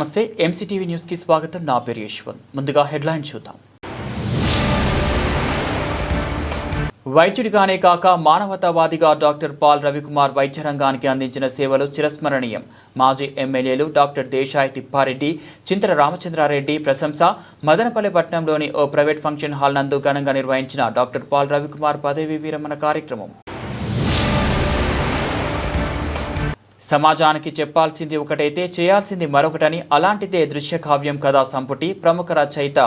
నమస్తే ఎంసీటీవీ న్యూస్కి స్వాగతం. నా పేరు యశ్వంత్. ముందుగా హెడ్లైన్ చూద్దాం. వైద్యుడిగానే కాక మానవతావాదిగా డాక్టర్ పాల్ రవికుమార్ వైద్య రంగానికి అందించిన సేవలు చిరస్మరణీయం. మాజీ ఎమ్మెల్యేలు డాక్టర్ దేశాయ్ తిప్పారెడ్డి చింతల రామచంద్రారెడ్డి ప్రశంస మదనపల్లి పట్టణంలోని ఓ ప్రైవేట్ ఫంక్షన్ హాల్ నందు ఘనంగా నిర్వహించిన డాక్టర్ పాల్ రవికుమార్ పదవీ విరమణ కార్యక్రమం. సమాజానికి చెప్పాల్సింది ఒకటైతే చేయాల్సింది మరొకటని అలాంటిదే దృశ్య కావ్యం కథా సంపుటి ప్రముఖ రచయిత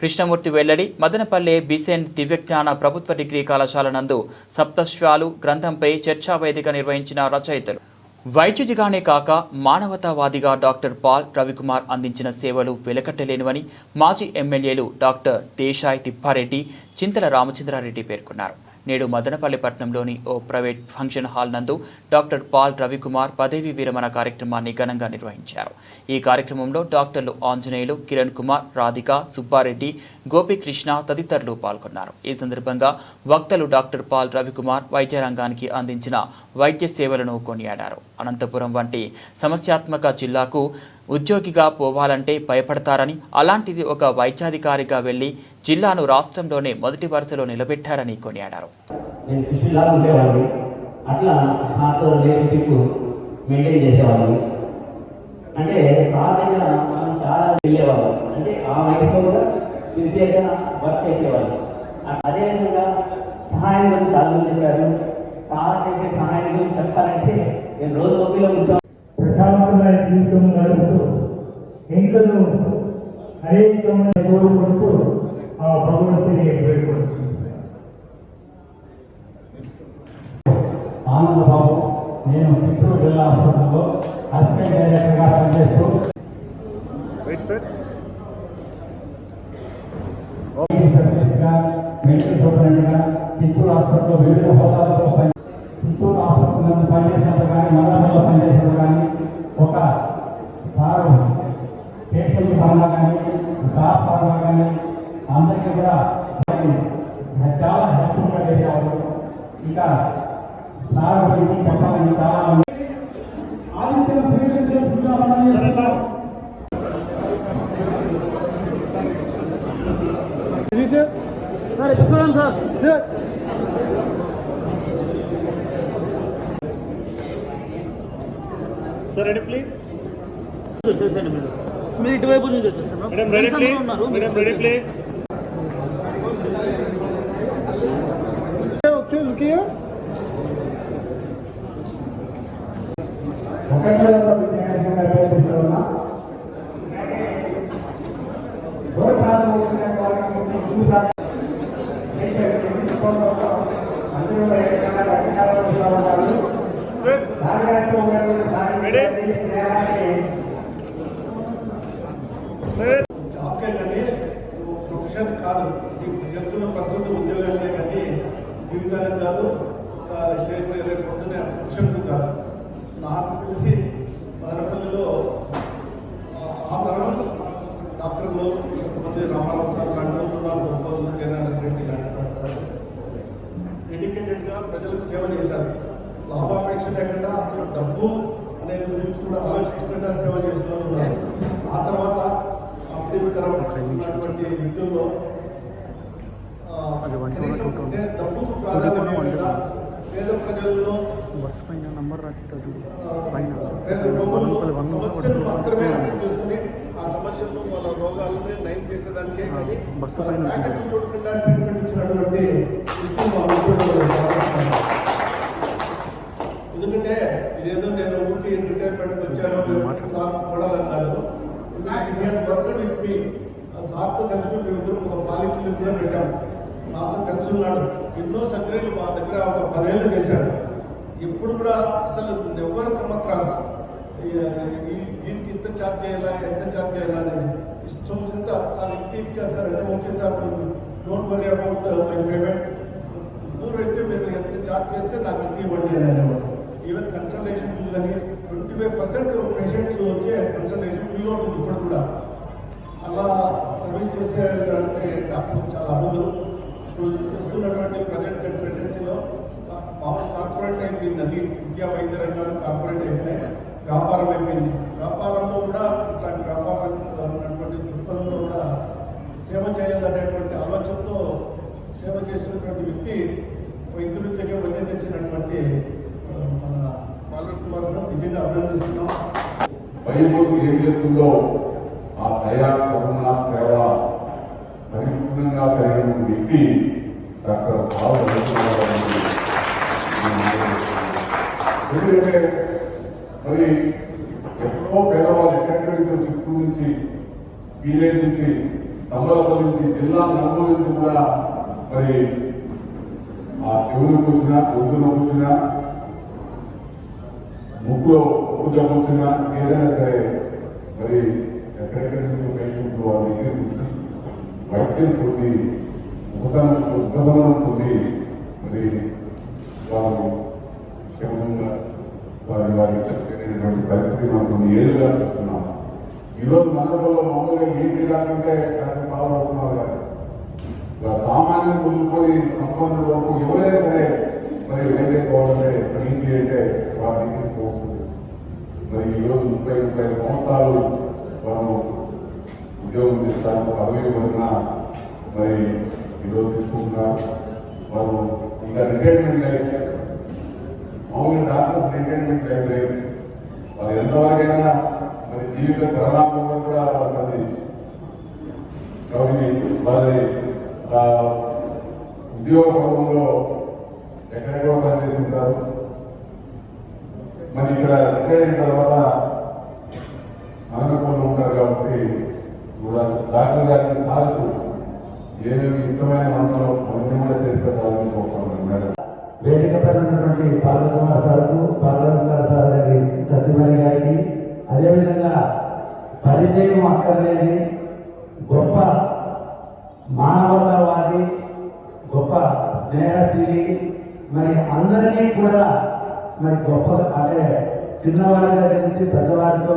కృష్ణమూర్తి వెల్లడి మదనపల్లె బిసెన్ దివ్యజ్ఞాన ప్రభుత్వ డిగ్రీ కళాశాల నందు సప్తశ్వాలు గ్రంథంపై చర్చా వేదిక నిర్వహించిన రచయితలు. వైద్యుడిగానే కాక మానవతావాదిగా డాక్టర్ పాల్ రవికుమార్ అందించిన సేవలు వెలకట్టలేనివని మాజీ ఎమ్మెల్యేలు డాక్టర్ దేశాయ్ తిప్పారెడ్డి చింతల రామచంద్రారెడ్డి పేర్కొన్నారు. నేడు మదనపల్లి పట్టణంలోని ఓ ప్రైవేట్ ఫంక్షన్ హాల్ నందు డాక్టర్ పాల్ రవికుమార్ పదవీ విరమణ కార్యక్రమాన్ని ఘనంగా నిర్వహించారు. ఈ కార్యక్రమంలో డాక్టర్లు ఆంజనేయులు కిరణ్ కుమార్ రాధిక సుబ్బారెడ్డి గోపికృష్ణ తదితరులు పాల్గొన్నారు. ఈ సందర్భంగా వక్తలు డాక్టర్ పాల్ రవికుమార్ వైద్య రంగానికి అందించిన వైద్య సేవలను కొనియాడారు. అనంతపురం వంటి సమస్యాత్మక జిల్లాకు ఉద్యోగిగా పోవాలంటే భయపడతారని అలాంటిది ఒక వైద్యాధికారిగా వెళ్ళి జిల్లాను రాష్ట్రంలోనే మొదటి వరుసలో నిలబెట్టారని కొనియాడారు. అట్లా సార్తో రిలేషన్షిప్ మెయింటైన్ అంటే సార్ దగ్గర మనం చాలా వెళ్ళేవాళ్ళం. అంటే ఆ వయసులో కూడా సిన్సియర్గా వర్క్ అదేవిధంగా సహాయం గురించి చాలా చేశారు సార్ చేసే సహాయం గురించి చెప్పాలంటే నేను రోజు ఒప్పిలో కూర్చో ప్రశాంతమైన జీవితం గడుపుతూ ఇంకను అనేకమైన కోరుకుంటూ ఆ భగవంతుని వేడుకొచ్చింది ఆనందబాబు నేను చిత్తూరు జిల్లా హాస్పిటల్లో అసిస్టెంట్ డైరెక్టర్గా పనిచేస్తూ సర్వీస్గా మెడికల్ సూపరింటెండెంట్గా చిత్తూరు హాస్పిటల్లో వివిధ హోదాలతో పని చిత్తూరు హాస్పిటల్ నందు పనిచేసినప్పుడు కానీ మండలంలో పనిచేసినప్పుడు కానీ ఒక సారు పేషెంట్ పరంగా కానీ స్టాఫ్ పరంగా కానీ అందరికీ కూడా వారిని చాలా హెల్ప్ఫుల్గా చేసేవారు ఇంకా సార్ గురించి చెప్పాలని చాలా మంది ఆదిత్యం స్వీకరించాలని సార్ చూడండి సార్ సార్ రెడీ ప్లీజ్ వచ్చేసండి మీరు మీరు ఇటువైపు నుంచి వచ్చేసారు madam ready please madam ready please ఒకరిలో విజయంగా ప్రయత్నిస్తున్నా గోపాలను వచ్చిన వారికి చూసా అందరూ ఎక్కడైనా రకరకాల ఉన్నారు సార్ సాగరంతో సాగి స్నేహాన్ని సార్ జాబ్కే కానీ ప్రొఫెషన్ కాదు నీకు చేస్తున్న ప్రస్తుత ఉద్యోగాలకే కానీ జీవితానికి కాదు. ఇంకా చేయబోయే రేపు పొద్దునే ప్రొఫెషన్కు కాదు. నాకు తెలిసి మదనపల్లిలో ఆ- తరం డాక్టర్లు కొంతమంది రామారావు సార్ లాంటి వాళ్ళు ఉన్నారు. గొప్పలు జనారెడ్డి రెడ్డి లాంటి డెడికేటెడ్గా ప్రజలకు సేవ చేశారు. లాభాపేక్ష లేకుండా అసలు డబ్బు అనే గురించి కూడా ఆలోచించకుండా సేవ చేసిన ఉన్నారు. ఆ తర్వాత అప్డేతరం ఉన్నటువంటి వ్యక్తుల్లో కనీసం డబ్బుకు ప్రాధాన్యం ఇవ్వకుండా పేద ప్రజల్లో బస్సు పైన నంబర్ రాసేటట్టు ఆ, పేద రోగుల్లో సమస్యలు మాత్రమే అర్థం చేసుకుని ఆ సమస్యలను వాళ్ళ రోగాలని నయం చేసేదానికే కానీ బస్సు పైన చూడకుండా ట్రీట్మెంట్ ఇచ్చినటువంటి ఎందుకంటే ఇదేదో నేను ఊరికి రిటైర్మెంట్కి వచ్చాను సార్ మోడల్ అన్నారు వర్క్ విత్ మీ సార్తో కలిసి మేమిద్దరం ఒక పాలిటీని కూడా పెట్టాం నాతో కలిసి ఉన్నాడు. ఎన్నో సర్జరీలు మా దగ్గర ఒక పదేళ్ళు చేశాడు. ఎప్పుడు కూడా అసలు నెవర్ కమ్ అక్రాస్ దీనికి ఇంత ఛార్జ్ చేయాలా ఎంత ఛార్జ్ చేయాలా అనేది ఇష్టం వచ్చినంత సార్ ఇంత ఇచ్చారు సార్ అంటే okay sir don't worry about my payment అయితే మీరు ఎంత ఛార్జ్ చేస్తే నాకు అంత ఇవ్వండి అని అనేవాడు. ఈవెన్ కన్సల్టేషన్ ఫీజు అని ట్వంటీ ఫైవ్ పర్సెంట్ పేషెంట్స్ వచ్చే కన్సల్టేషన్ ఫ్రీ ఉంటుంది ఇప్పుడు కూడా. అలా సర్వీస్ చేసే అంటే డాక్టర్ చాలా అరుదు. ఇప్పుడు చూస్తున్నటువంటి ప్రజెంట్ ప్రెగ్నెన్సీలో మామూలు కార్పొరేట్ అయిపోయింది అన్ని విద్యా వైద్య రంగాలు కార్పొరేట్ అయిపోయినాయి. వ్యాపారం అయిపోయింది. వ్యాపారంలో కూడా ఇట్లాంటి వ్యాపారం దృక్పథంలో కూడా సేవ చేయాలనేటువంటి ఆలోచనతో సేవ చేసినటువంటి వ్యక్తి వైద్యులకి వన్నె తెచ్చినటువంటి మన పాల్వన్ కుమార్ను నిజంగా అభినందిస్తున్నాం. బైబుల్ ఏం చెప్తుందో ఆ దయా కరుణ సేవ పరిపూర్ణంగా పెరిగిన వ్యక్తి డాక్టర్ బాబు ఎందుకంటే మరి ఎప్పుడో పేదవాళ్ళు ఎక్కడెక్కడి నుంచో చిత్తూరు నుంచి పీలేరు నుంచి తమలపల్లి నుంచి జిల్లా నలుగురు నుంచి కూడా మరి ఆ చెవులు వచ్చినా గొంతులకు వచ్చినా ముక్కులో పూజ వచ్చిన ఏదైనా సరే మరి ఎక్కడెక్కడి నుంచి పేషెంట్లు వాళ్ళ దగ్గర కూర్చొని వైద్యం పొంది ఉపశమనం ఉపశమనం పొంది మరి వారు క్షేమంగా వారి వారి చనిపోయినటువంటి పరిస్థితి మనం కొన్ని ఏళ్ళుగా చూస్తున్నాం ఈరోజు మండపంలో మామూలుగా ఏంటి కాకుంటే డాక్టర్ బాలరావుకుమార్ కదా. ఇలా సామాన్యం పొందుకొని సంబంధం వరకు ఎవరైనా సరే మరి ఏదైతే పోవాలంటే ఏంటి అంటే వారి దగ్గరికి పోతుంది మరి ఈరోజు ముప్పై ముప్పై సంవత్సరాలు మనం ఉద్యోగం చేస్తాము అవి వలన మరి వాళ్ళు ఇంకా రిటైర్మెంట్ లైఫ్ మామూలుగా డాక్టర్స్ రిటైర్మెంట్ లైఫ్ లేదు. వాళ్ళు ఎంతవరకైనా మరి జీవిత చరణాలను కూడా వారి కాబట్టి వారి ఉద్యోగ పర్వంలో ఎక్కడెక్కడో పనిచేసి ఉంటారు మరి ఇక్కడ రిటైర్ అయిన తర్వాత అనకపోలు ఉంటారు కాబట్టి కూడా డాక్టర్ గారిని సార్కు ఏమేమి ఇష్టమైన వంటలో అన్ని కూడా చేసి మేడం. వేదిక పైన ఉన్నటువంటి పార్వకుమార్ సార్కు పార్వకుమార్ సార్ గారి సత్యమణి గారికి అదేవిధంగా పరిచయం అక్కర్లేని గొప్ప మానవతావాది గొప్ప స్నేహశీలి మరి అందరినీ కూడా మరి గొప్ప అంటే చిన్నవారి దగ్గర నుంచి పెద్దవారితో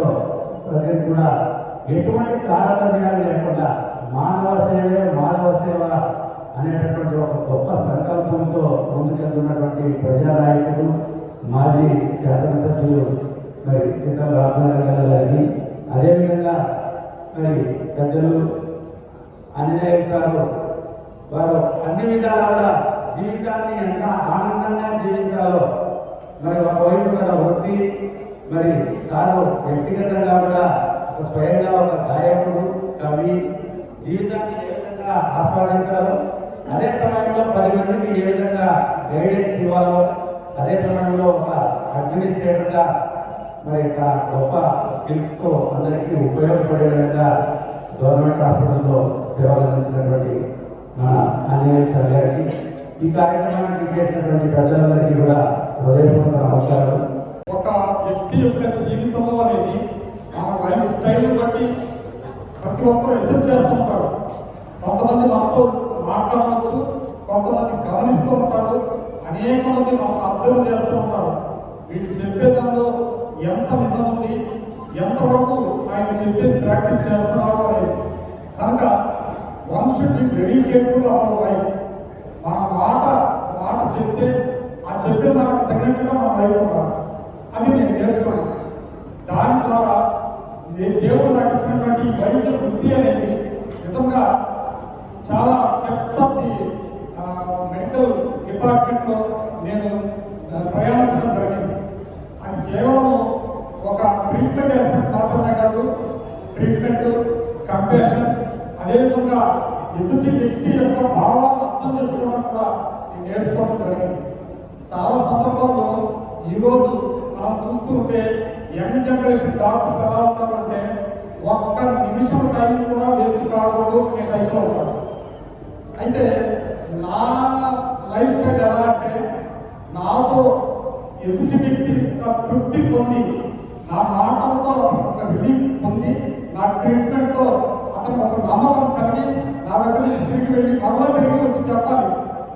దగ్గర కూడా ఎటువంటి తారతమ్యాలు లేకుండా మానవ సేవే మానవ సేవ అనేటటువంటి ఒక గొప్ప సంకల్పంతో ముందుకెళ్తున్నటువంటి ప్రజానాయకుడు మాజీ శాసనసభ్యులు మరి సీతా రామనారాయణ గారిని. అదేవిధంగా మరి పెద్దలు ఆంజనేయ వారు అన్ని విధాలా కూడా జీవితాన్ని ఎంత ఆనందంగా జీవించాలో మరి ఒకవైపు గల వృత్తి మరి సారు వ్యక్తిగతంగా కూడా స్వయంగా ఒక గాయకుడు కవి జీవితాన్ని ఏ విధంగా ఆస్వాదించాలో అదే సమయంలో పది మందికి ఏ విధంగా గైడెన్స్ ఇవ్వాలో అదే సమయంలో ఒక అడ్మినిస్ట్రేటర్గా మరి యొక్క గొప్ప స్కిల్స్తో అందరికీ ఉపయోగపడే విధంగా గవర్నమెంట్ హాస్పిటల్లో సేవలు అందించినటువంటి మన ఆంజనేయ సార్ గారికి ఈ కార్యక్రమానికి చేసినటువంటి ప్రజలందరికీ కూడా హృదయపూర్వక నమస్కారాలు. ఒక వ్యక్తి యొక్క జీవితం అనేది ఆ లైఫ్ స్టైల్ బట్టి ప్రతి ఒక్కరు ఎసెస్ చేస్తుంటారు కొంతమంది మనతో మాట్లాడవచ్చు కొంతమంది గమనిస్తూ ఉంటారు అనేక మంది మనకు అబ్జర్వ్ చేస్తూ ఉంటారు. వీళ్ళు చెప్పేదానిలో ఎంత నిజం ఉంది ఎంతవరకు ఆయన చెప్పేది ప్రాక్టీస్ చేస్తున్నారు అనేది. కనుక one should be very careful our life మన మాట మాట చెప్తే ఆ చెప్పిన దానికి తగినట్టుగా మన లైఫ్ ఉండాలి. అది నేను నేర్చుకున్నాను. దాని ద్వారా దేవుడు నాకు ఇచ్చినటువంటి వైద్య వృత్తి అనేది నిజంగా చాలా డెప్స్ ఆఫ్ ది మెడికల్ డిపార్ట్మెంట్లో నేను ప్రయాణించడం జరిగింది. అది కేవలం ఒక ట్రీట్మెంట్ ఆస్పెక్ట్ మాత్రమే కాదు ట్రీట్మెంట్ కంపాషన్ అదేవిధంగా ఎదుటి వ్యక్తి యొక్క భావాలను అర్థం చేసుకోవడం కూడా నేను నేర్చుకోవడం జరిగింది. చాలా సందర్భాల్లో ఈరోజు మనం చూస్తుంటే యంగ్ జనరేషన్ డాక్టర్స్ ఎలా ఉంటారంటే ఒక్క నిమిషం టైం కూడా వేస్ట్ కాకూడదు అనే టైంలో ఉంటారు. అయితే నా లైఫ్ స్టైల్ ఎలా అంటే నాతో ఎదుటి వ్యక్తి తృప్తి పొంది నా మాటలతో ఒక రిలీఫ్ పొంది నా ట్రీట్మెంట్తో అతను ఒక నమ్మకం కలిగి నా దగ్గర నుంచి తిరిగి వెళ్ళి మరలా తిరిగి వచ్చి చెప్పాలి.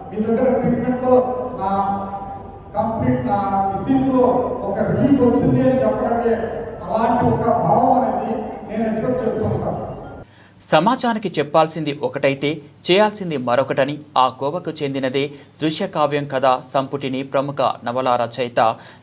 మీ దగ్గర ట్రీట్మెంట్తో నా కంప్లీట్ నా డిసీజ్లో ఒక రిలీఫ్ వచ్చింది అని చెప్పడానికి అలాంటి ఒక భావం అనేది నేను ఎక్స్పెక్ట్ చేస్తున్నాను సమాజానికి చెప్పాల్సింది ఒకటైతే చేయాల్సింది మరొకటని ఆ కోవకు చెందినదే దృశ్య కావ్యం కథ సంపుటిని ప్రముఖ నవల రచయిత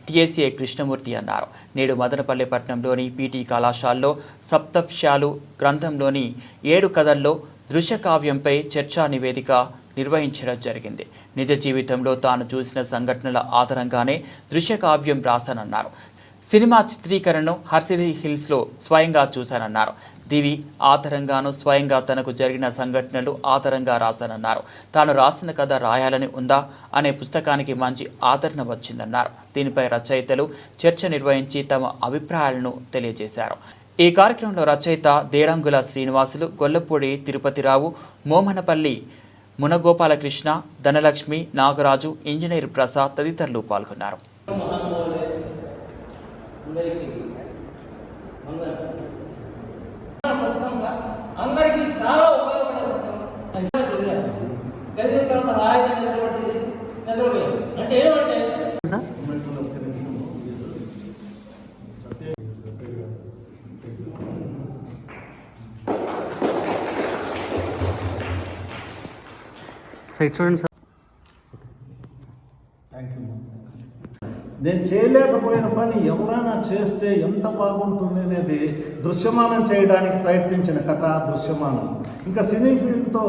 టిఎస్ఏ కృష్ణమూర్తి అన్నారు. నేడు మదనపల్లి పట్టణంలోని పీటీ కళాశాలలో సప్తఫ్యాలు గ్రంథంలోని ఏడు కథల్లో దృశ్య కావ్యంపై చర్చా నివేదిక నిర్వహించడం జరిగింది. నిజ జీవితంలో తాను చూసిన సంఘటనల ఆధారంగానే దృశ్య కావ్యం రాశానన్నారు. సినిమా చిత్రీకరణను హర్సిలీ హిల్స్లో స్వయంగా చూశానన్నారు. దివి ఆధారంగాను స్వయంగా తనకు జరిగిన సంఘటనలు ఆధారంగా రాశానన్నారు. తాను రాసిన కథ రాయాలని ఉందా అనే పుస్తకానికి మంచి ఆదరణ వచ్చిందన్నారు. దీనిపై రచయితలు చర్చ నిర్వహించి తమ అభిప్రాయాలను తెలియజేశారు. ఈ కార్యక్రమంలో రచయిత దేరంగుల శ్రీనివాసులు గొల్లపూడి తిరుపతిరావు మోమనపల్లి మునగోపాలకృష్ణ ధనలక్ష్మి నాగరాజు ఇంజనీర్ ప్రసాద్ తదితరులు పాల్గొన్నారు. అందరికీ చాలా ఉపయోగపడే చదివిన తర్వాత రాయడం నిలబడలేదు అంటే ఏమంటే నేను చేయలేకపోయిన పని ఎవరైనా చేస్తే ఎంత బాగుంటుంది అనేది దృశ్యమానం చేయడానికి ప్రయత్నించిన కథ దృశ్యమానం. ఇంకా సినీ ఫీల్డ్తో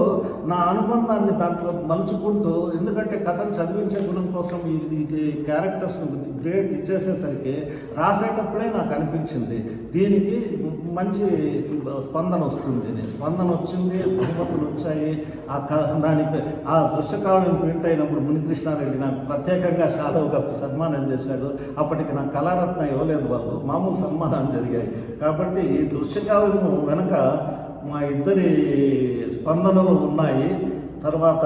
నా అనుబంధాన్ని దాంట్లో మలుచుకుంటూ ఎందుకంటే కథను చదివించే గుణం కోసం ఈ ఈ డేట్ ఇచ్చేసేసరికి రాసేటప్పుడే నాకు అనిపించింది. దీనికి మంచి స్పందన వస్తుంది. స్పందన వచ్చింది బహుమతులు వచ్చాయి. ఆ క దానికి ఆ దృశ్యకావ్యం ప్రింట్ అయినప్పుడు మునికృష్ణారెడ్డి నాకు ప్రత్యేకంగా షాదవ్గా సన్మానం చేశాడు. అప్పటికి నాకు కళారత్న ఇవ్వలేదు వాళ్ళు. మామూలు సన్మానాలు జరిగాయి. కాబట్టి ఈ దృశ్యకావ్యము వెనక మా ఇద్దరి స్పందనలు ఉన్నాయి. తర్వాత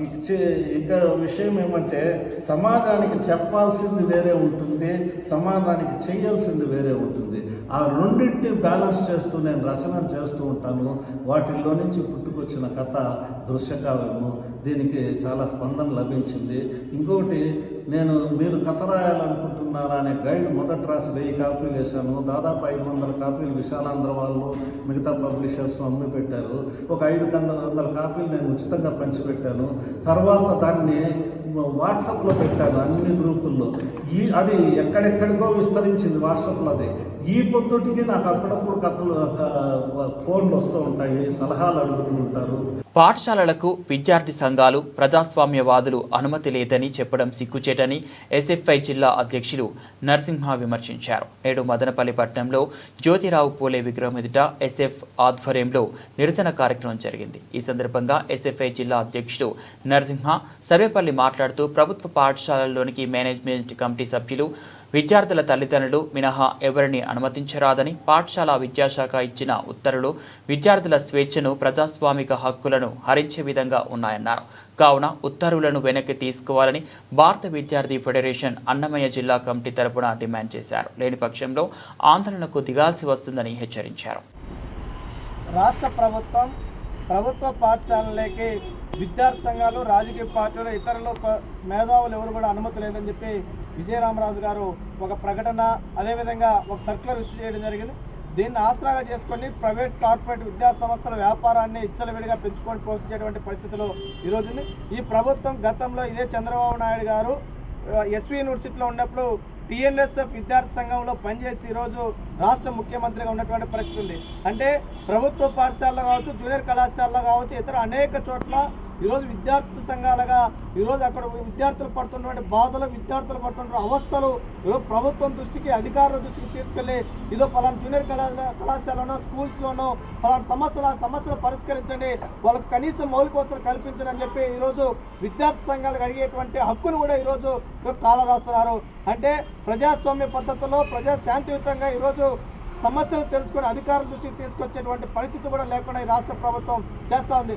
ఇచ్చే ఇంకా విషయం ఏమంటే సమాజానికి చెప్పాల్సింది వేరే ఉంటుంది సమాజానికి చేయాల్సింది వేరే ఉంటుంది. ఆ రెండింటిని బ్యాలెన్స్ చేస్తూ నేను రచన చేస్తూ ఉంటాను. వాటిల్లో నుంచి పుట్టుకొచ్చిన కథ దృశ్యకావ్యము. దీనికి చాలా స్పందన లభించింది. ఇంకొకటి నేను మీరు కథ రాయాలనుకుంటున్నారా అనే గైడ్ మొదటి రాసి వెయ్యి కాపీలు వేశాను. దాదాపు ఐదు వందల కాపీలు విశాలాంధ్ర వాళ్ళు మిగతా పబ్లిషర్స్ అమ్మి పెట్టారు. ఒక ఐదు వందల వందల కాపీలు నేను ఉచితంగా పంచిపెట్టాను. తర్వాత దాన్ని వాట్సాప్లో పెట్టాను అన్ని గ్రూపుల్లో. ఈ అది ఎక్కడెక్కడికో విస్తరించింది వాట్సాప్లో అది. ఈ పొద్దుటికి నాకు అప్పుడప్పుడు కథలు ఫోన్లు వస్తూ ఉంటాయి సలహాలు అడుగుతూ ఉంటారు. పాఠశాలలకు విద్యార్థి సంఘాలు ప్రజాస్వామ్యవాదులు అనుమతి లేదని చెప్పడం సిగ్గుచేటని ఎస్ఎఫ్ఐ జిల్లా అధ్యక్షులు నరసింహ విమర్శించారు. నేడు మదనపల్లి పట్టణంలో జ్యోతిరావు పూలే విగ్రహం ఎదుట ఎస్ఎఫ్ ఆధ్వర్యంలో నిరసన కార్యక్రమం జరిగింది. ఈ సందర్భంగా ఎస్ఎఫ్ఐ జిల్లా అధ్యక్షుడు నరసింహ సర్వేపల్లి మాట్లాడుతూ ప్రభుత్వ పాఠశాలల్లోనికి మేనేజ్మెంట్ కమిటీ సభ్యులు విద్యార్థుల తల్లిదండ్రులు మినహా ఎవరిని అనుమతించరాదని పాఠశాల విద్యాశాఖ ఇచ్చిన ఉత్తర్వులు విద్యార్థుల స్వేచ్ఛను ప్రజాస్వామిక హక్కులను హరించే విధంగా ఉన్నాయన్నారు. కావున ఉత్తర్వులను వెనక్కి తీసుకోవాలని భారత విద్యార్థి ఫెడరేషన్ అన్నమయ్య జిల్లా కమిటీ తరపున డిమాండ్ చేశారు. లేని పక్షంలో ఆందోళనకు దిగాల్సి వస్తుందని హెచ్చరించారు. రాష్ట్ర ప్రభుత్వం ప్రభుత్వ పాఠశాలలకి విద్యార్థి సంఘాలు రాజకీయ పార్టీలు ఇతరులు మేధావులు ఎవరు కూడా అనుమతి లేదని చెప్పి విజయరామరాజు గారు ఒక ప్రకటన అదేవిధంగా ఒక సర్క్యులర్ ఇష్యూ చేయడం జరిగింది. దీన్ని ఆసరాగా చేసుకొని ప్రైవేట్ కార్పొరేట్ విద్యా సంస్థల వ్యాపారాన్ని ఇచ్చలవిడిగా పెంచుకొని పోషించేటువంటి పరిస్థితిలో ఈరోజు ఈ ప్రభుత్వం గతంలో ఇదే చంద్రబాబు నాయుడు గారు ఎస్వి యూనివర్సిటీలో ఉన్నప్పుడు టిఎన్ఎస్ఎఫ్ విద్యార్థి సంఘంలో పనిచేసి ఈరోజు రాష్ట్ర ముఖ్యమంత్రిగా ఉన్నటువంటి పరిస్థితి ఉంది. అంటే ప్రభుత్వ పాఠశాలలో కావచ్చు జూనియర్ కళాశాలలో కావచ్చు ఇతర అనేక చోట్ల ఈరోజు విద్యార్థి సంఘాలుగా ఈరోజు అక్కడ విద్యార్థులు పడుతున్నటువంటి బాధలు విద్యార్థులు పడుతున్న అవస్థలు ఈరోజు ప్రభుత్వం దృష్టికి అధికారుల దృష్టికి తీసుకెళ్ళి ఇదో పలానా జూనియర్ కళాశాల కళాశాలలోనో స్కూల్స్లోనో పలానా సమస్యలు ఆ సమస్యలు పరిష్కరించండి. వాళ్ళకి కనీసం మౌలిక వసతులు కల్పించండి అని చెప్పి ఈరోజు విద్యార్థి సంఘాలకు అడిగేటువంటి హక్కును కూడా ఈరోజు కాలం రాస్తున్నారు. అంటే ప్రజాస్వామ్య పద్ధతిలో ప్రజా శాంతియుతంగా ఈరోజు సమస్యలు తెలుసుకుని అధికారుల దృష్టికి తీసుకొచ్చేటువంటి పరిస్థితి కూడా లేకుండా ఈ రాష్ట్ర ప్రభుత్వం చేస్తూ ఉంది.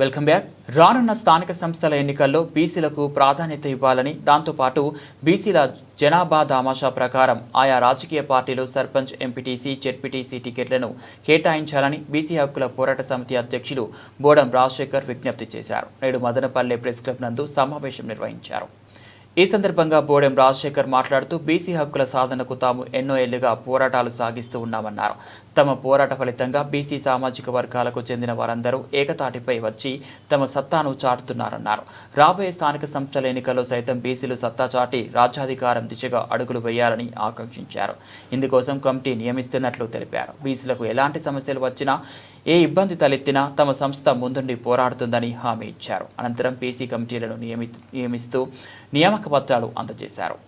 Welcome back. రానున్న స్థానిక సంస్థల ఎన్నికల్లో బీసీలకు ప్రాధాన్యత ఇవ్వాలని దాంతోపాటు బీసీల జనాభా దామాషా ప్రకారం ఆయా రాజకీయ పార్టీలు సర్పంచ్ ఎంపీటీసీ జెడ్పీటీసీ టికెట్లను కేటాయించాలని బీసీ హక్కుల పోరాట సమితి అధ్యక్షులు బోడం రాజశేఖర్ విజ్ఞప్తి చేశారు. నేడు మదనపల్లె ప్రెస్ క్లబ్ నందు సమావేశం నిర్వహించారు. ఈ సందర్భంగా బోడెం రాజశేఖర్ మాట్లాడుతూ బీసీ హక్కుల సాధనకు తాము ఎన్నో ఏళ్ళుగా పోరాటాలు సాగిస్తూ ఉన్నామన్నారు. తమ పోరాట ఫలితంగా బీసీ సామాజిక వర్గాలకు చెందిన వారందరూ ఏకతాటిపై వచ్చి తమ సత్తాను చాటుతున్నారన్నారు. రాబోయే స్థానిక సంస్థల ఎన్నికల్లో సైతం బీసీలు సత్తా చాటి రాజ్యాధికారం దిశగా అడుగులు వేయాలని ఆకాంక్షించారు. ఇందుకోసం కమిటీ నియమిస్తున్నట్లు తెలిపారు. బీసీలకు ఎలాంటి సమస్యలు వచ్చినా ఏ ఇబ్బంది తలెత్తినా తమ సంస్థ ముందుండి పోరాడుతుందని హామీ ఇచ్చారు. అనంతరం పీసీ కమిటీలను నియమి నియమిస్తూ నియామక పత్రాలు అందజేశారు.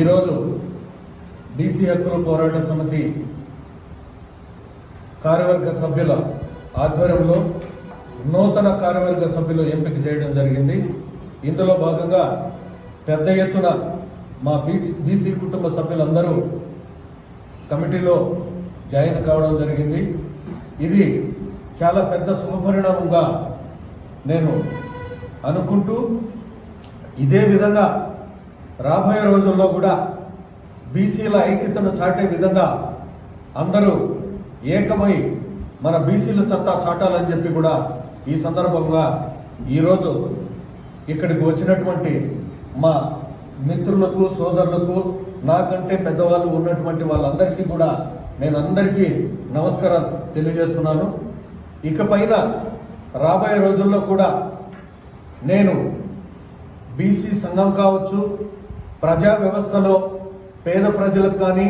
ఈరోజు బీసీ హక్కుల పోరాట సమితి కార్యవర్గ సభ్యుల ఆధ్వర్యంలో నూతన కార్యవర్గ సభ్యులు ఎంపిక చేయడం జరిగింది. ఇందులో భాగంగా పెద్ద ఎత్తున మా బీ బీసీ కుటుంబ సభ్యులందరూ కమిటీలో జాయిన్ కావడం జరిగింది. ఇది చాలా పెద్ద శుభపరిణామంగా నేను అనుకుంటూ ఇదే విధంగా రాబోయే రోజుల్లో కూడా బీసీల ఐక్యతను చాటే విధంగా అందరూ ఏకమై మన బీసీల చట్టా చాటాలని చెప్పి కూడా ఈ సందర్భంగా ఈరోజు ఇక్కడికి వచ్చినటువంటి మా మిత్రులకు సోదరులకు నాకంటే పెద్దవాళ్ళు ఉన్నటువంటి వాళ్ళందరికీ కూడా నేను అందరికీ నమస్కారం తెలియజేస్తున్నాను. ఇకపైన రాబోయే రోజుల్లో కూడా నేను బీసీ సంఘం కావచ్చు ప్రజా వ్యవస్థలో పేద ప్రజలకు కానీ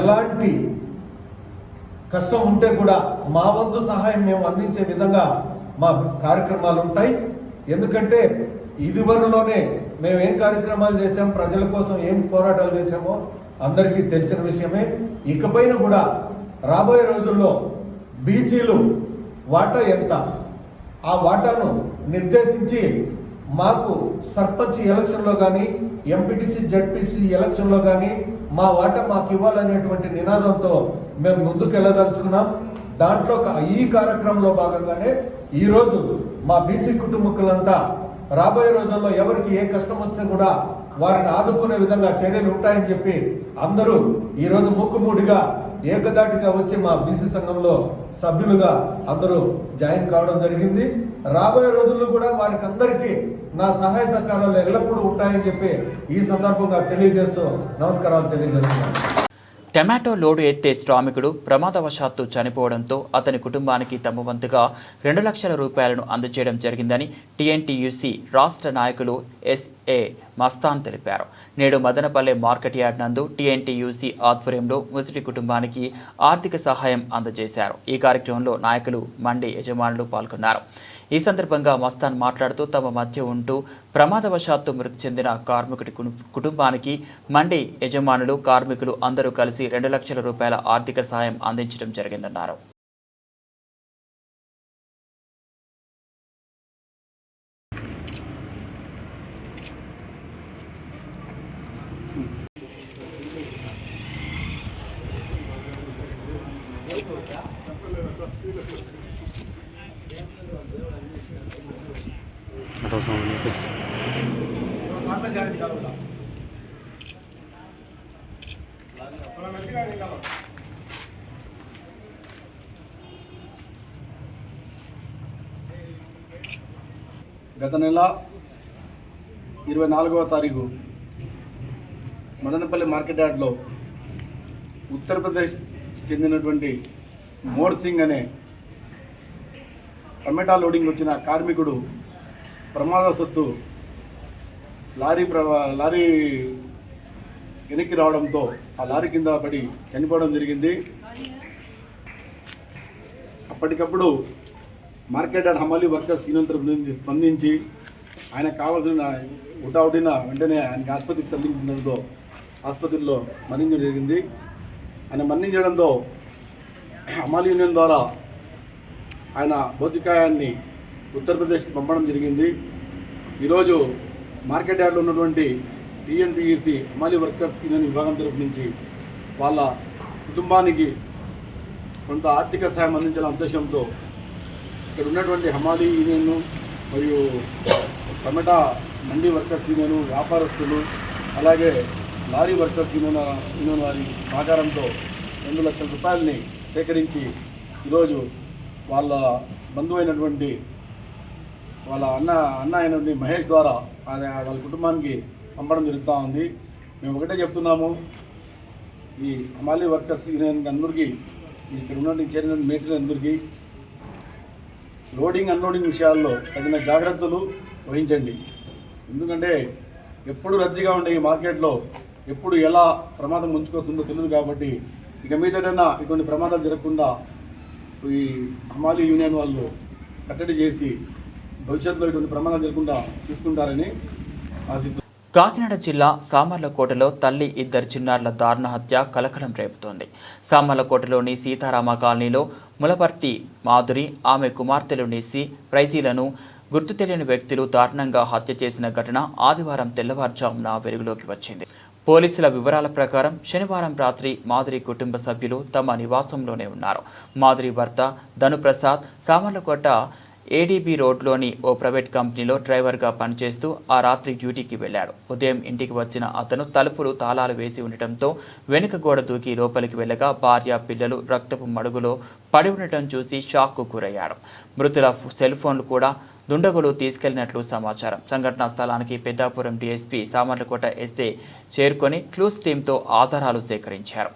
ఎలాంటి కష్టం ఉంటే కూడా మా వంతు సహాయం మేము అందించే విధంగా మా కార్యక్రమాలు ఉంటాయి. ఎందుకంటే ఇదివరలోనే మేము ఏం కార్యక్రమాలు చేసాం ప్రజల కోసం ఏం పోరాటాలు చేశామో అందరికీ తెలిసిన విషయమే. ఇకపైన కూడా రాబోయే రోజుల్లో బీసీలు వాటా ఎంత? ఆ వాటాను నిర్దేశించి మాకు సర్పంచ్ ఎలక్షన్లో కానీ ఎంపీటీసీ జడ్పీసీ ఎలక్షన్లో కానీ మా వాటా మాకు ఇవ్వాలనేటువంటి నినాదంతో మేము ముందుకు వెళ్ళదలుచుకున్నాం దాంట్లో ఈ కార్యక్రమంలో భాగంగానే ఈరోజు మా బీసీ కుటుంబకులంతా రాబోయే రోజుల్లో ఎవరికి ఏ కష్టం వస్తే కూడా వారిని ఆదుకునే విధంగా చర్యలు ఉంటాయని చెప్పి అందరూ ఈరోజు మూకుమూడిగా ఏకదాటిగా వచ్చి మా బీసీ సంఘంలో సభ్యులుగా అందరూ జాయిన్ కావడం జరిగింది. రాబోయే రోజుల్లో కూడా వారికి అందరికీ నా సహాయ సహకారాలు ఎల్లప్పుడూ ఉంటాయని చెప్పి ఈ సందర్భంగా తెలియజేస్తూ నమస్కారాలు తెలియజేస్తున్నాను. టమాటో లోడు ఎత్తే శ్రామికుడు ప్రమాదవశాత్తు చనిపోవడంతో అతని కుటుంబానికి తమ వంతుగా రెండు లక్షల రూపాయలను అందజేయడం జరిగిందని టీఎన్టీయూసీ రాష్ట్ర నాయకులు ఎస్ఏ మస్తాన్ తెలిపారు. నేడు మదనపల్లె మార్కెట్ యార్డ్ నందు టీఎన్టీయూసీ ఆధ్వర్యంలో మృతుడి కుటుంబానికి ఆర్థిక సహాయం అందజేశారు. ఈ కార్యక్రమంలో నాయకులు మండి యజమానులు పాల్గొన్నారు. ఈ సందర్భంగా మస్తాన్ మాట్లాడుతూ తమ మధ్య ఉంటూ ప్రమాదవశాత్తు మృతి చెందిన కార్మికుడి కుటుంబానికి మండి యజమానులు కార్మికులు అందరూ కలిసి రెండు లక్షల రూపాయల ఆర్థిక సాయం అందించడం జరిగిందన్నారు. నెల ఇరవై నాలుగవ తారీఖు మదనపల్లి మార్కెట్ యార్డ్లో ఉత్తరప్రదేశ్ చెందినటువంటి మోర్ సింగ్ అనే టమాటా లోడింగ్ వచ్చిన కార్మికుడు ప్రమాదసత్తు లారీ లారీ వెనక్కి రావడంతో ఆ లారీ కింద పడి చనిపోవడం జరిగింది. అప్పటికప్పుడు market and hamali workers union తరఫు నుంచి స్పందించి ఆయనకు కావాల్సిన ఉటావుటిన వెంటనే ఆయనకి ఆసుపత్రికి తరలించడంతో ఆసుపత్రిలో మరణించడం జరిగింది. ఆయన మరణించడంతో హమాలి యూనియన్ ద్వారా ఆయన భౌతికాయాన్ని ఉత్తరప్రదేశ్కి పంపడం జరిగింది. ఈరోజు మార్కెట్ యార్డ్లో ఉన్నటువంటి టీఎన్పిఈసి హమాలి వర్కర్స్ యూనియన్ విభాగం తరఫు నుంచి వాళ్ళ కుటుంబానికి కొంత ఆర్థిక సహాయం అందించాలనే ఉద్దేశంతో ఇక్కడ ఉన్నటువంటి హమాలీ యూనియన్ మరియు టమాటా మండీ వర్కర్స్ యూనియన్ వ్యాపారస్తులు అలాగే లారీ వర్కర్స్ యూనియన్ యూనియన్ వారి సహకారంతో రెండు లక్షల రూపాయలని సేకరించి ఈరోజు వాళ్ళ బంధువు అయినటువంటి వాళ్ళ అన్న అన్న అయినటువంటి మహేష్ ద్వారా వాళ్ళ కుటుంబానికి పంపడం జరుగుతూ ఉంది. మేము ఒకటే చెప్తున్నాము ఈ హమాలీ వర్కర్స్ యూనియన్ అందరికీ ఇక్కడ ఉన్నటువంటి చేరిన మేస్త్రులందరికీ లోడింగ్ అన్లోడింగ్ విషయాల్లో తగిన జాగ్రత్తలు వహించండి. ఎందుకంటే ఎప్పుడు రద్దీగా ఉండే ఈ మార్కెట్లో ఎప్పుడు ఎలా ప్రమాదం ముంచుకొస్తుందో తెలియదు కాబట్టి ఇక మీదటైనా ఇటువంటి ప్రమాదాలు జరగకుండా ఈ హమాలి యూనియన్ వాళ్ళు కట్టడి చేసి భవిష్యత్తులో ఇటువంటి ప్రమాదాలు జరగకుండా చూసుకుంటారని ఆశిస్తున్నాను కాకినాడ జిల్లా సామర్లకోటలో తల్లి ఇద్దరు చిన్నారుల దారుణ హత్య కలకలం రేపుతోంది. సామర్లకోటలోని సీతారామ కాలనీలో ములపర్తి మాధురి ఆమె కుమార్తెలు నేసి ప్రైజీలను గుర్తు తెలియని వ్యక్తులు దారుణంగా హత్య చేసిన ఘటన ఆదివారం తెల్లవారుజామున వెలుగులోకి వచ్చింది. పోలీసుల వివరాల ప్రకారం శనివారం రాత్రి మాధురి కుటుంబ సభ్యులు తమ నివాసంలోనే ఉన్నారు. మాధురి భర్త ధనుప్రసాద్ సామర్లకోట ఏడీబీ రోడ్లోని ఓ ప్రైవేట్ కంపెనీలో డ్రైవర్గా పనిచేస్తూ ఆ రాత్రి డ్యూటీకి వెళ్ళాడు. ఉదయం ఇంటికి వచ్చిన అతను తలుపులు తాళాలు వేసి ఉండటంతో వెనుక గోడ దూకి లోపలికి వెళ్ళగా భార్య పిల్లలు రక్తపు మడుగులో పడి ఉండటం చూసి షాక్కు గురయ్యాడు. మృతుల సెల్ ఫోన్లు కూడా దుండగులు తీసుకెళ్ళినట్లు సమాచారం. సంఘటనా స్థలానికి పెద్దాపురం డీఎస్పీ సామర్లకోట ఎస్ఏ చేరుకొని క్లూస్ టీంతో ఆధారాలు సేకరించారు.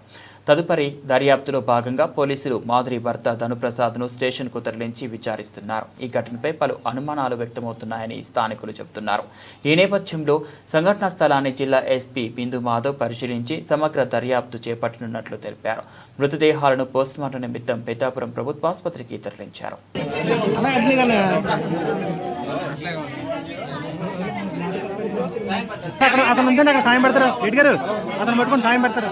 తదుపరి దర్యాప్తులో భాగంగా పోలీసులు మాధురి భర్త ధనుప్రసాద్ను స్టేషన్కు తరలించి విచారిస్తున్నారు. ఈ ఘటనపై పలు అనుమానాలు వ్యక్తమవుతున్నాయని స్థానికులు చెబుతున్నారు. ఈ నేపథ్యంలో సంఘటనా స్థలాన్ని జిల్లా ఎస్పీ బిందు మాధవ్ పరిశీలించి సమగ్ర దర్యాప్తు చేపట్టనున్నట్లు తెలిపారు. మృతదేహాలను పోస్టుమార్టం నిమిత్తం పెద్దాపురం ప్రభుత్వ ఆసుపత్రికి తరలించారు. అతను అక్కడ సాయం పెడతారు. ఇటు గారు అతను పట్టుకొని సాయం పెడతారు.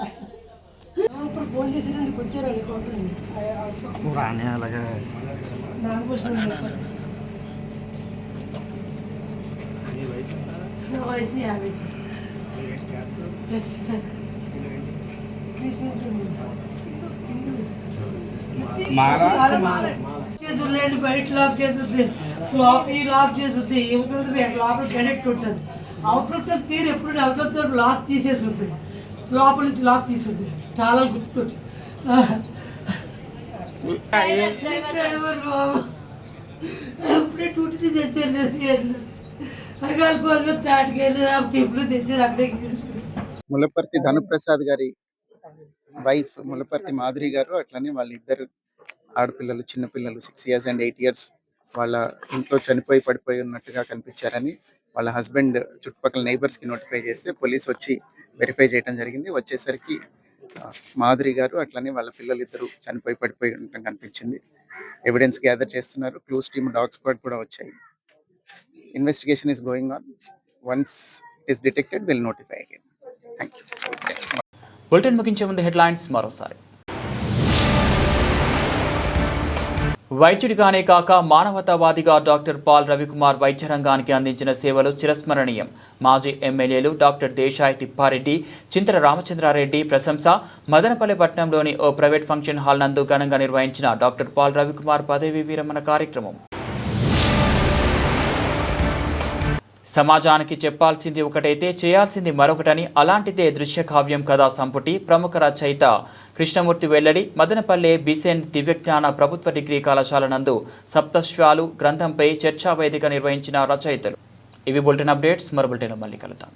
అక్కడ కొంచెం రాని అలాగే వయసు యాభై ఎస్ సార్ చేసులేండి బయట లాక్ చేస్తుంది లోపల ఈ లాక్ చేస్తుంది ఇవతలది లోపల కనెక్ట్ ఉంటుంది అవతలతో తీరు ఎప్పుడు అవతలతో లాక్ తీసేస్తుంది లోపల నుంచి లాక్ తీస్తుంది చాలా గుర్తుతోటి. డ్రైవర్ బాబు? ఎప్పుడే డ్యూటీ తెచ్చారు అగాలి కోసం తాటికెళ్ళి చెప్పులు తెచ్చారు అక్కడే ములపర్తి ధనుప్రసాద్ గారి వైఫ్ ములపర్తి మాధురి గారు అట్లనే వాళ్ళ ఇద్దరు ఆడపిల్లలు చిన్న పిల్లలు six years and eight years వాళ్ళ ఇంట్లో చనిపోయి పడిపోయి ఉన్నట్టుగా కనిపించారని వాళ్ళ హస్బెండ్ చుట్టుపక్కల నైబర్స్కి నోటిఫై చేస్తే పోలీస్ వచ్చి వెరిఫై చేయడం జరిగింది. వచ్చేసరికి మాధురి గారు అట్లనే వాళ్ళ పిల్లలు ఇద్దరు చనిపోయి పడిపోయి ఉండటం కనిపించింది. ఎవిడెన్స్ గ్యాదర్ చేస్తున్నారు. క్లూస్ టీమ్ డాగ్ స్క్వాడ్ కూడా వచ్చాయి. Investigation is going on once is detected will notify again thank you bulletin ముగించే ముందు హెడ్లైన్స్ మరోసారి. వైద్యుడిగానే కాక మానవతావాదిగా డాక్టర్ పాల్ రవికుమార్ వైద్య రంగానికి అందించిన సేవలు చిరస్మరణీయం. మాజీ ఎమ్మెల్యేలు డాక్టర్ దేశాయ్ తిప్పారెడ్డి చింతల రామచంద్రారెడ్డి ప్రశంస మదనపల్లి పట్టణంలోని ఓ ప్రైవేట్ ఫంక్షన్ హాల్ నందు ఘనంగా నిర్వహించిన డాక్టర్ పాల్ రవికుమార్ పదవీ విరమణ కార్యక్రమం. సమాజానికి చెప్పాల్సింది ఒకటైతే చేయాల్సింది మరొకటని అలాంటిదే దృశ్య కావ్యం కథా సంపుటి ప్రముఖ రచయిత కృష్ణమూర్తి వెల్లడి మదనపల్లె బిసెన్ దివ్యజ్ఞాన ప్రభుత్వ డిగ్రీ కళాశాల నందు సప్తశ్వాలు గ్రంథంపై చర్చా వేదిక నిర్వహించిన రచయితలు. ఇవి బులెటిన్ అప్డేట్స్. మరో బులెటిన్ మళ్ళీ కలుద్దాం.